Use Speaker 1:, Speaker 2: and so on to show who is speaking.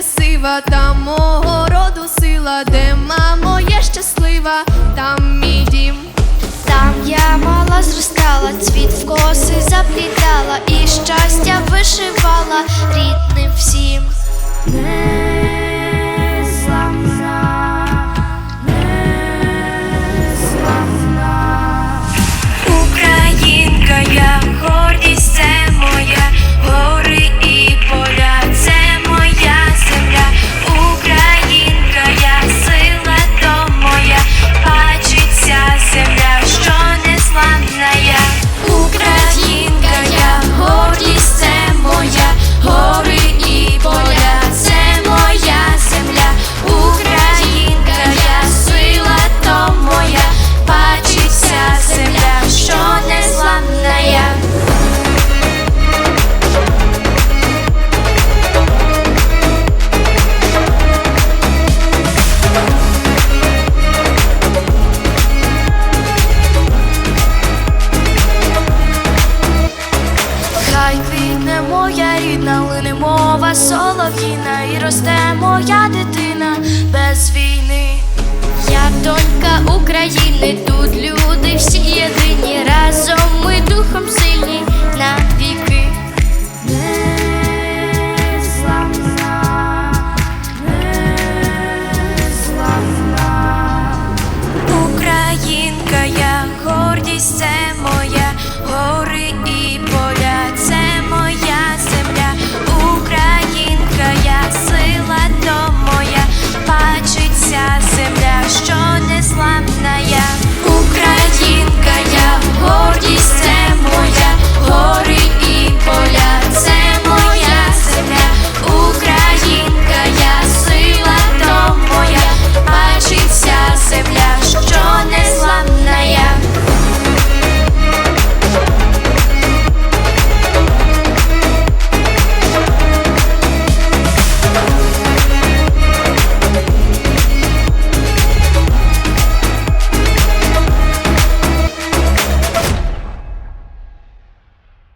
Speaker 1: буде сива, там мого роду сила, де мамо є щаслива, там мій дім,
Speaker 2: там я мала зростала, цвіт в коси заплітала і щастя вишивала рідним всім. моя рідна, лине мова солов'їна, і росте моя дитина без війни. Я донька України, тут люди всі єдині, разом ми духом сильні навіки. Незламна, незламна Українка, я гордість.